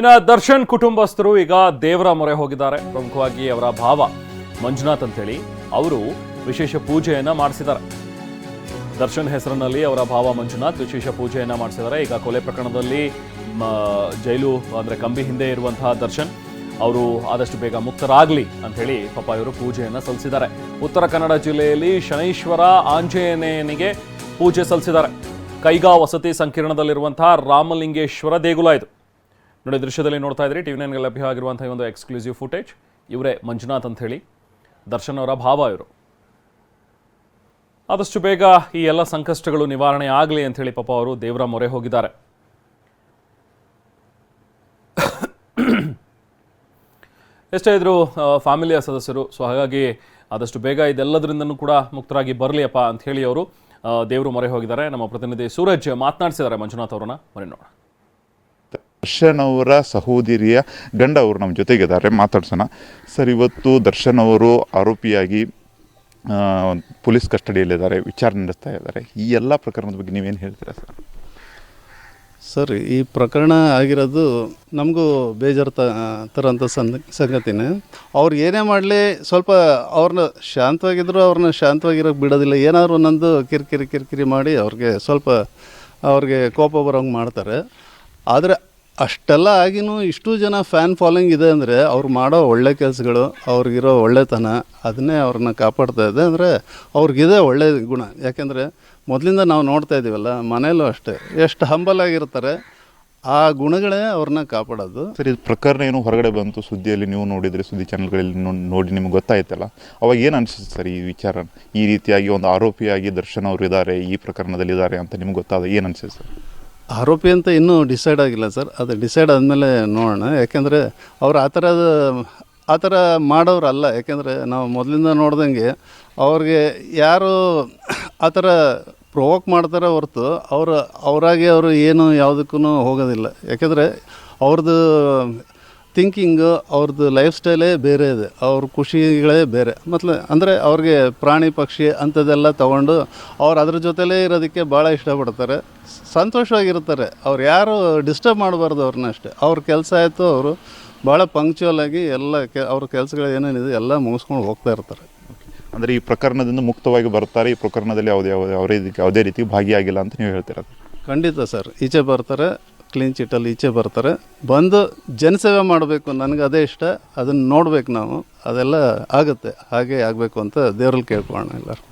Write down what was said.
ಇನ್ನು ದರ್ಶನ್ ಕುಟುಂಬಸ್ಥರು ಈಗ ದೇವರ ಮೊರೆ ಹೋಗಿದ್ದಾರೆ. ಪ್ರಮುಖವಾಗಿ ಅವರ ಭಾವ ಮಂಜುನಾಥ್ ಅಂತೇಳಿ ಅವರು ವಿಶೇಷ ಪೂಜೆಯನ್ನ ಮಾಡಿಸಿದ್ದಾರೆ. ದರ್ಶನ್ ಹೆಸರಿನಲ್ಲಿ ಅವರ ಭಾವ ಮಂಜುನಾಥ್ ವಿಶೇಷ ಪೂಜೆಯನ್ನ ಮಾಡಿಸಿದ್ದಾರೆ. ಈಗ ಕೊಲೆ ಪ್ರಕರಣದಲ್ಲಿ ಜೈಲು ಅಂದ್ರೆ ಕಂಬಿ ಹಿಂದೆ ಇರುವಂತಹ ದರ್ಶನ್ ಅವರು ಆದಷ್ಟು ಬೇಗ ಮುಕ್ತರಾಗ್ಲಿ ಅಂತ ಹೇಳಿ ಪಾಪ ಇವರು ಪೂಜೆಯನ್ನ ಸಲ್ಲಿಸಿದ್ದಾರೆ. ಉತ್ತರ ಕನ್ನಡ ಜಿಲ್ಲೆಯಲ್ಲಿ ಶನೈಶ್ವರ ಆಂಜನೇಯನಿಗೆ ಪೂಜೆ ಸಲ್ಲಿಸಿದ್ದಾರೆ. ಕೈಗಾ ವಸತಿ ಸಂಕೀರ್ಣದಲ್ಲಿರುವಂತಹ ರಾಮಲಿಂಗೇಶ್ವರ ದೇಗುಲ ಇದು. ನೋಡಿ, ದೃಶ್ಯದಲ್ಲಿ ನೋಡ್ತಾ ಇದ್ರಿ ಟಿವಿ ನೈನ್ಗೆ ಲಭ್ಯವಾಗಿರುವಂತಹ ಈ ಒಂದು ಎಕ್ಸ್ಕ್ಲೂಸಿವ್ ಫುಟೇಜ್ ಇವರೇ ಮಂಜುನಾಥ್ ಅಂತ ಹೇಳಿ, ದರ್ಶನ್ ಅವರ ಭಾವ ಇವರು. ಆದಷ್ಟು ಬೇಗ ಈ ಎಲ್ಲ ಸಂಕಷ್ಟಗಳು ನಿವಾರಣೆ ಆಗಲಿ ಅಂತ ಹೇಳಿ ಪಾಪ ಅವರು ದೇವರ ಮೊರೆ ಹೋಗಿದ್ದಾರೆ. ಎಷ್ಟೇ ಇದ್ರು ಫ್ಯಾಮಿಲಿಯ ಸದಸ್ಯರು, ಸೊ ಹಾಗಾಗಿ ಆದಷ್ಟು ಬೇಗ ಇದೆಲ್ಲದರಿಂದನೂ ಕೂಡ ಮುಕ್ತರಾಗಿ ಬರಲಿಯಪ್ಪ ಅಂತ ಹೇಳಿ ಅವರು ದೇವರು ಮೊರೆ ಹೋಗಿದ್ದಾರೆ. ನಮ್ಮ ಪ್ರತಿನಿಧಿ ಸೂರಜ್ ಮಾತನಾಡಿಸಿದ್ದಾರೆ ಮಂಜುನಾಥ್ ಅವರನ್ನ. ಮೊರೆ ನೋಡೋಣ. ದರ್ಶನ್ ಅವರ ಸಹೋದರಿಯ ಗಂಡ ಅವರು ನಮ್ಮ ಜೊತೆಗಿದ್ದಾರೆ, ಮಾತಾಡ್ಸೋಣ. ಸರ್, ಇವತ್ತು ದರ್ಶನ್ ಅವರು ಆರೋಪಿಯಾಗಿ ಪೊಲೀಸ್ ಕಸ್ಟಡಿಯಲ್ಲಿದ್ದಾರೆ, ವಿಚಾರಣೆ ನಡೆಸ್ತಾ ಇದ್ದಾರೆ. ಈ ಎಲ್ಲ ಪ್ರಕರಣದ ಬಗ್ಗೆ ನೀವೇನು ಹೇಳ್ತೀರಾ ಸರ್? ಸರ್, ಈ ಪ್ರಕರಣ ಆಗಿರೋದು ನಮಗೂ ಬೇಜಾರು ತರೋಂಥ ಸಂದ, ಸಂಗತಿನೇ. ಅವ್ರು ಏನೇ ಮಾಡಲಿ ಸ್ವಲ್ಪ ಅವ್ರನ್ನ ಶಾಂತವಾಗಿದ್ದರೂ ಅವ್ರನ್ನ ಶಾಂತವಾಗಿರೋಕೆ ಬಿಡೋದಿಲ್ಲ. ಏನಾದರೂ ಒಂದೊಂದು ಕಿರಿಕಿರಿ ಕಿರಿಕಿರಿ ಮಾಡಿ ಅವ್ರಿಗೆ ಸ್ವಲ್ಪ ಅವ್ರಿಗೆ ಕೋಪ ಬರೋಂಗೆ ಮಾಡ್ತಾರೆ. ಆದರೆ ಅಷ್ಟೆಲ್ಲ ಆಗಿನೂ ಇಷ್ಟು ಜನ ಫ್ಯಾನ್ ಫಾಲೋಯಿಂಗ್ ಇದೆ ಅಂದರೆ ಅವ್ರು ಮಾಡೋ ಒಳ್ಳೆ ಕೆಲಸಗಳು, ಅವ್ರಿಗಿರೋ ಒಳ್ಳೆತನ, ಅದನ್ನೇ ಅವ್ರನ್ನ ಕಾಪಾಡ್ತಾ ಇದೆ ಅಂದರೆ ಅವ್ರಿಗಿದೆ ಒಳ್ಳೆ ಗುಣ. ಯಾಕೆಂದರೆ ಮೊದಲಿಂದ ನಾವು ನೋಡ್ತಾ ಇದ್ದೀವಲ್ಲ ಮನೆಯಲ್ಲೂ ಅಷ್ಟೇ, ಎಷ್ಟು ಹಂಬಲ್ ಆಗಿರ್ತಾರೆ, ಆ ಗುಣಗಳೇ ಅವ್ರನ್ನ ಕಾಪಾಡೋದು. ಸರಿ, ಇದು ಪ್ರಕರಣ ಏನು ಹೊರಗಡೆ ಬಂತು, ಸುದ್ದಿಯಲ್ಲಿ ನೀವು ನೋಡಿದರೆ, ಸುದ್ದಿ ಚಾನಲ್ಗಳಲ್ಲಿ ನೋಡಿ ನಿಮ್ಗೆ ಗೊತ್ತಾಯ್ತಲ್ಲ, ಅವಾಗ ಏನು ಅನಿಸುತ್ತೆ ಸರ್ ಈ ವಿಚಾರ? ಈ ರೀತಿಯಾಗಿ ಒಂದು ಆರೋಪಿಯಾಗಿ ದರ್ಶನ್ ಅವರು ಇದ್ದಾರೆ ಈ ಪ್ರಕರಣದಲ್ಲಿ ಇದ್ದಾರೆ ಅಂತ ನಿಮ್ಗೆ ಗೊತ್ತಾದ ಏನು ಅನಿಸುತ್ತೆ ಸರ್? ಆರೋಪಿ ಅಂತ ಇನ್ನೂ ಡಿಸೈಡ್ ಆಗಿಲ್ಲ ಸರ್. ಅದು ಡಿಸೈಡ್ ಆದಮೇಲೆ ನೋಡೋಣ. ಯಾಕೆಂದರೆ ಅವ್ರು ಆ ಥರದ, ಆ ಥರ ಮಾಡೋರಲ್ಲ. ಯಾಕೆಂದರೆ ನಾವು ಮೊದಲಿಂದ ನೋಡ್ದಂಗೆ ಅವ್ರಿಗೆ ಯಾರು ಆ ಥರ ಪ್ರೊವೋಕ್ ಮಾಡ್ತಾರೆ ಹೊರತು ಅವರು, ಅವರಾಗೆ ಅವರು ಏನು ಯಾವುದಕ್ಕೂ ಹೋಗೋದಿಲ್ಲ. ಯಾಕೆಂದರೆ ಅವ್ರದ್ದು ಥಿಂಕಿಂಗು ಅವ್ರದ್ದು ಲೈಫ್ ಸ್ಟೈಲೇ ಬೇರೆ ಇದೆ. ಅವ್ರ ಖುಷಿಗಳೇ ಬೇರೆ. ಮತ್ತು ಅಂದರೆ ಅವ್ರಿಗೆ ಪ್ರಾಣಿ ಪಕ್ಷಿ ಅಂಥದ್ದೆಲ್ಲ ತೊಗೊಂಡು ಅವ್ರು ಅದ್ರ ಜೊತೆಲೇ ಇರೋದಕ್ಕೆ ಭಾಳ ಇಷ್ಟಪಡ್ತಾರೆ. ಸಂತೋಷವಾಗಿರ್ತಾರೆ. ಅವ್ರು ಯಾರು ಡಿಸ್ಟರ್ಬ್ ಮಾಡಬಾರ್ದು ಅವ್ರನ್ನ ಅಷ್ಟೇ. ಅವ್ರ ಕೆಲಸ ಆಯಿತು ಅವರು ಭಾಳ ಪಂಕ್ಚುವಲ್ ಆಗಿ ಎಲ್ಲ ಕೆ ಅವ್ರ ಕೆಲಸಗಳು ಏನೇನಿದೆ ಎಲ್ಲ ಮುಗಿಸ್ಕೊಂಡು ಹೋಗ್ತಾ ಇರ್ತಾರೆ. ಅಂದರೆ ಈ ಪ್ರಕರಣದಿಂದ ಮುಕ್ತವಾಗಿ ಬರ್ತಾರೆ. ಈ ಪ್ರಕರಣದಲ್ಲಿ ಯಾವುದೇ ಯಾವುದೇ ಯಾವುದೇ ರೀತಿ ಯಾವುದೇ ರೀತಿ ಭಾಗಿಯಾಗಿಲ್ಲ ಅಂತ ನೀವು ಹೇಳ್ತೀರ? ಖಂಡಿತ ಸರ್. ಈಚೆ ಬರ್ತಾರೆ. ಕ್ಲೀನ್ ಚಿಟ್ಟಲ್ಲಿ ಈಚೆ ಬರ್ತಾರೆ. ಬಂದು ಜನಸೇವೆ ಮಾಡಬೇಕು ನನಗೆ ಅದೇ ಇಷ್ಟ. ಅದನ್ನು ನೋಡ್ಬೇಕು ನಾವು. ಅದೆಲ್ಲ ಆಗುತ್ತೆ. ಹಾಗೆ ಆಗಬೇಕು ಅಂತ ದೇವ್ರಲ್ಲಿ ಕೇಳ್ಕೊಳ್ಳೋಣ ಎಲ್ಲರೂ